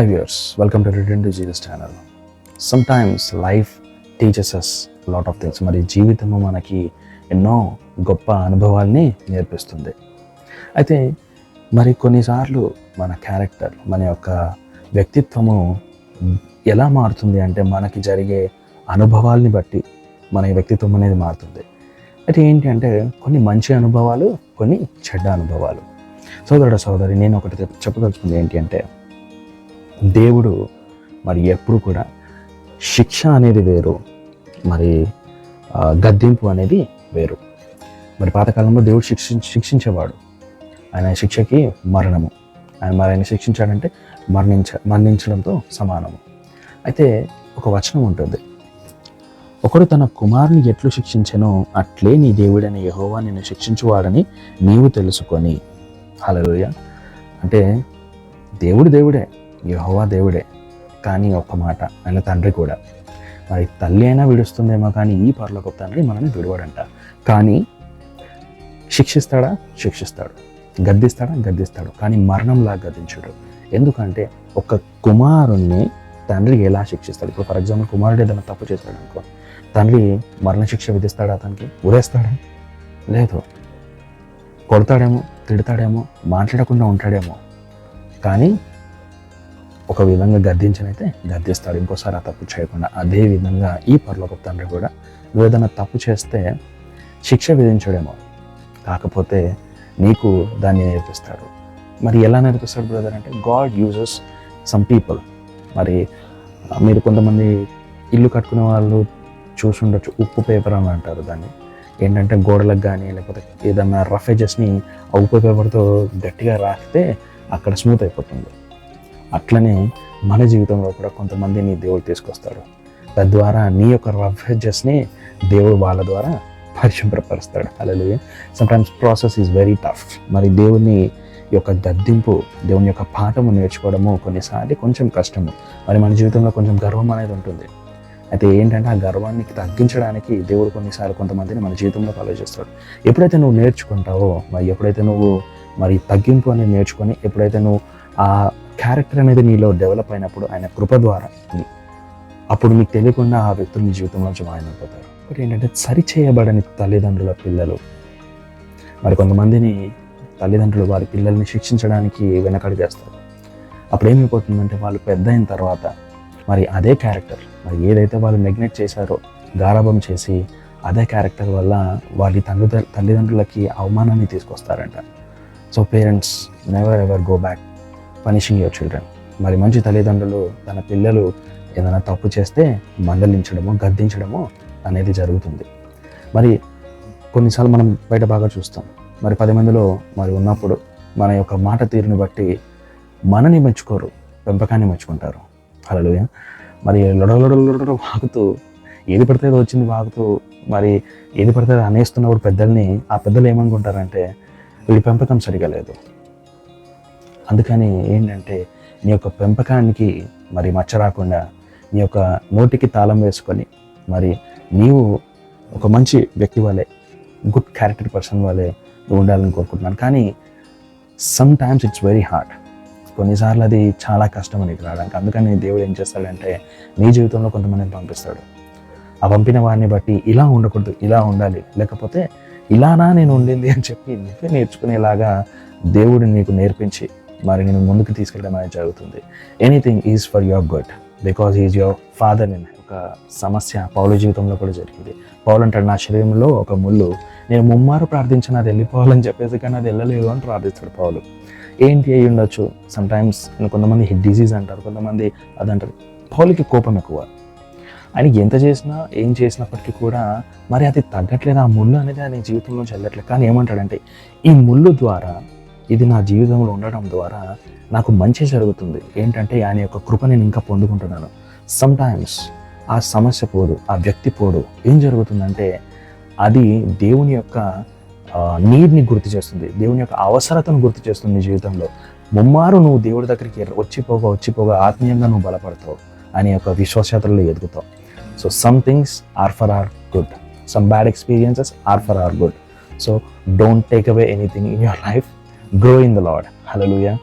Hi viewers welcome to return to Jesus channel Sometimes life teaches us a lot of మరి జీవితము మనకి ఎన్నో గొప్ప అనుభవాల్ని నేర్పిస్తుంది. అయితే మరి కొన్నిసార్లు మన క్యారెక్టర్ మన యొక్క వ్యక్తిత్వము ఎలా మారుతుంది అంటే మనకి జరిగే అనుభవాల్ని బట్టి మన వ్యక్తిత్వం అనేది మారుతుంది. అయితే ఏంటి అంటే కొన్ని మంచి అనుభవాలు కొన్ని చెడ్డ అనుభవాలు. సోదరుడు సోదరి నేను ఒకటి చెప్పదలుచుకుంది ఏంటి అంటే దేవుడు మరి ఎప్పుడు కూడా శిక్ష అనేది వేరు మరి గద్దెంపు గద్దింపు అనేది వేరు. మరి పాతకాలంలో దేవుడు శిక్ష శిక్షించేవాడు. ఆయన శిక్షకి మరణము. ఆయన మరి ఆయన శిక్షించాడంటే మరణించ మరణించడంతో సమానము. అయితే ఒక వచనం ఉంటుంది. ఒకడు తన కుమారుని ఎట్లు శిక్షించనో అట్లే నీ దేవుడైన యహోవా నిన్ను శిక్షించువాడని నీవు తెలుసుకొని. హలోయ అంటే దేవుడు దేవుడే. యహోవా దేవుడే. కానీ ఒక్క మాట ఆయన తండ్రి కూడా. మరి తల్లి అయినా విడుస్తుందేమో కానీ ఈ పరలోక తండ్రి మనల్ని విడవడంట. కానీ శిక్షిస్తాడా? శిక్షిస్తాడు. గద్దిస్తాడా? గద్దిస్తాడు. కానీ మరణంలా గద్దించడు. ఎందుకంటే ఒక కుమారుణ్ణి తండ్రి ఎలా శిక్షిస్తాడు? ఇప్పుడు ఫర్ ఎగ్జాంపుల్ కుమారుడు ఏదైనా తప్పు చేశాడు అనుకో తండ్రి మరణశిక్ష విధిస్తాడా అతనికి? ఉరేస్తాడా? లేదు. కొడతాడేమో తిడతాడేమో మాట్లాడకుండా ఉంటాడేమో. కానీ ఒక విధంగా గర్దించినైతే గర్దిస్తాడు ఇంకోసారి ఆ తప్పు చేయకుండా అదే విధంగా ఈ పర్లోక తండ్రి కూడా నువ్వు ఏదైనా తప్పు చేస్తే శిక్ష విధించడేమో. కాకపోతే నీకు దాన్ని నేర్పిస్తాడు. మరి ఎలా నేర్పిస్తాడు బ్రదర్ అంటే గాడ్ యూజెస్ సమ్ పీపుల్. మరి మీరు కొంతమంది ఇల్లు కట్టుకునే వాళ్ళు చూసుండొచ్చు ఉప్పు పేపర్ అని అంటారు దాన్ని. ఏంటంటే గోడలకు కానీ లేకపోతే ఏదన్నా రఫ్ ఎజెస్ని ఆ ఉప్పు పేపర్తో గట్టిగా రాస్తే అక్కడ స్మూత్ అయిపోతుంది. అట్లనే మన జీవితంలో కూడా కొంతమందిని దేవుడు తీసుకొస్తాడు తద్వారా నీ యొక్క రఫ్ దేవుడు వాళ్ళ ద్వారా పరిశుభ్రపరుస్తాడు. అలా sometimes process is very tough మరి దేవుని యొక్క గద్దింపు దేవుని యొక్క పాఠము నేర్చుకోవడము కొన్నిసార్లు కొంచెం కష్టము. మరి మన జీవితంలో కొంచెం గర్వం అనేది ఉంటుంది. అయితే ఏంటంటే ఆ గర్వాన్ని తగ్గించడానికి దేవుడు కొన్నిసార్లు కొంతమందిని మన జీవితంలో ఆలోచిస్తాడు ఎప్పుడైతే నువ్వు నేర్చుకుంటావో మరి ఎప్పుడైతే నువ్వు మరి తగ్గింపు అనేది నేర్చుకొని ఎప్పుడైతే నువ్వు ఆ క్యారెక్టర్ అనేది నీలో డెవలప్ అయినప్పుడు ఆయన కృప ద్వారా అప్పుడు మీకు తెలియకుండా ఆ వ్యక్తులు జీవితంలో జీవితంలోంచి మాయమైపోతారు. ఒకటి ఏంటంటే సరి చేయబడని తల్లిదండ్రుల పిల్లలు. మరి కొంతమందిని తల్లిదండ్రులు వారి పిల్లల్ని శిక్షించడానికి వెనకడిగేస్తారు అప్పుడు ఏమైపోతుందంటే వాళ్ళు పెద్ద అయిన తర్వాత మరి అదే క్యారెక్టర్ మరి ఏదైతే వాళ్ళు నెగ్లెక్ట్ చేశారో గారాభం చేసి అదే క్యారెక్టర్ వల్ల వాళ్ళ తండ్రి తల్లిదండ్రులకి అవమానాన్ని తీసుకొస్తారంట. So parents never ever go back punishing your children మరి మంచి తల్లిదండ్రులు తన పిల్లలు ఏదైనా తప్పు చేస్తే మందలించడము గద్దించడము అనేది జరుగుతుంది. మరి కొన్నిసార్లు మనం బయట బాగా చూస్తాం. మరి పది మందిలో మరి ఉన్నప్పుడు మన యొక్క మాట తీరుని బట్టి మనని మెచ్చుకోరు పెంపకాన్ని మెచ్చుకుంటారు. అలలు మరి లొడలొడలొడ వాగుతూ ఏది పడితే వచ్చింది వాగుతూ మరి ఏది పడితే అనేస్తున్నప్పుడు పెద్దల్ని ఆ పెద్దలు ఏమనుకుంటారంటే వీడి పెంపకం సరిగా లేదు. అందుకని ఏంటంటే నీ యొక్క పెంపకానికి మరి మచ్చ రాకుండా నీ యొక్క నోటికి తాళం వేసుకొని మరి నీవు ఒక మంచి వ్యక్తి వలె గుడ్ క్యారెక్టర్ పర్సన్ వలె ఉండాలని కోరుకుంటున్నాను. కానీ sometimes it's very hard కొన్నిసార్లు అది చాలా కష్టం నీకు రావడానికి. అందుకని దేవుడు ఏం చేస్తాడంటే నీ జీవితంలో కొంతమందిని పంపిస్తాడు. ఆ పంపిన వారిని బట్టి ఇలా ఉండకూడదు ఇలా ఉండాలి. లేకపోతే ఇలానా నేను ఉండింది అని చెప్పి నువ్వే నేర్చుకునేలాగా దేవుడు నీకు నేర్పించి మరి నేను ముందుకు తీసుకెళ్ళడం అనేది జరుగుతుంది. Anything is for your good because is your father in ఒక సమస్య పౌలు జీవితంలో కూడా జరిగింది. పౌలు అంటాడు నా శరీరంలో ఒక ముళ్ళు నేను ముమ్మారు ప్రార్థించిన అది వెళ్ళిపోవాలని చెప్పేసి కానీ అది వెళ్ళలేదు అని ప్రార్థిస్తాడు పౌలు. ఏంటి అయి ఉండొచ్చు? సమ్టైమ్స్ కొంతమంది హెడ్ డిసీజ్ అంటారు కొంతమంది అదంటారు. పౌలుకి కోపం ఎక్కువ. ఆయన ఎంత చేసినా ఏం చేసినప్పటికీ కూడా మరి అది తగ్గట్లేదు ఆ ముళ్ళు అనేది ఆయన జీవితంలో చెల్లట్లేదు. కానీ ఏమంటాడంటే ఈ ముళ్ళు ద్వారా ఇది నా జీవితంలో ఉండడం ద్వారా నాకు మంచి జరుగుతుంది. ఏంటంటే ఆయన యొక్క కృప నేను ఇంకా పొందుకుంటున్నాను. సమ్ టైమ్స్ ఆ సమస్య పోదు ఆ వ్యక్తి పోడు ఏం జరుగుతుందంటే అది దేవుని యొక్క నీడ్ని గుర్తు చేస్తుంది. దేవుని యొక్క అవసరతను గుర్తు చేస్తుంది నీ జీవితంలో. ముమ్మారు నువ్వు దేవుడి దగ్గరికి వచ్చిపోగా వచ్చిపోగా ఆత్మీయంగా నువ్వు బలపడతావు అనే యొక్క విశ్వాసతలో ఎదుగుతావు. So some things are for are good some bad experiences are for are good so don't take away anything in your life grow in the Lord. Hallelujah.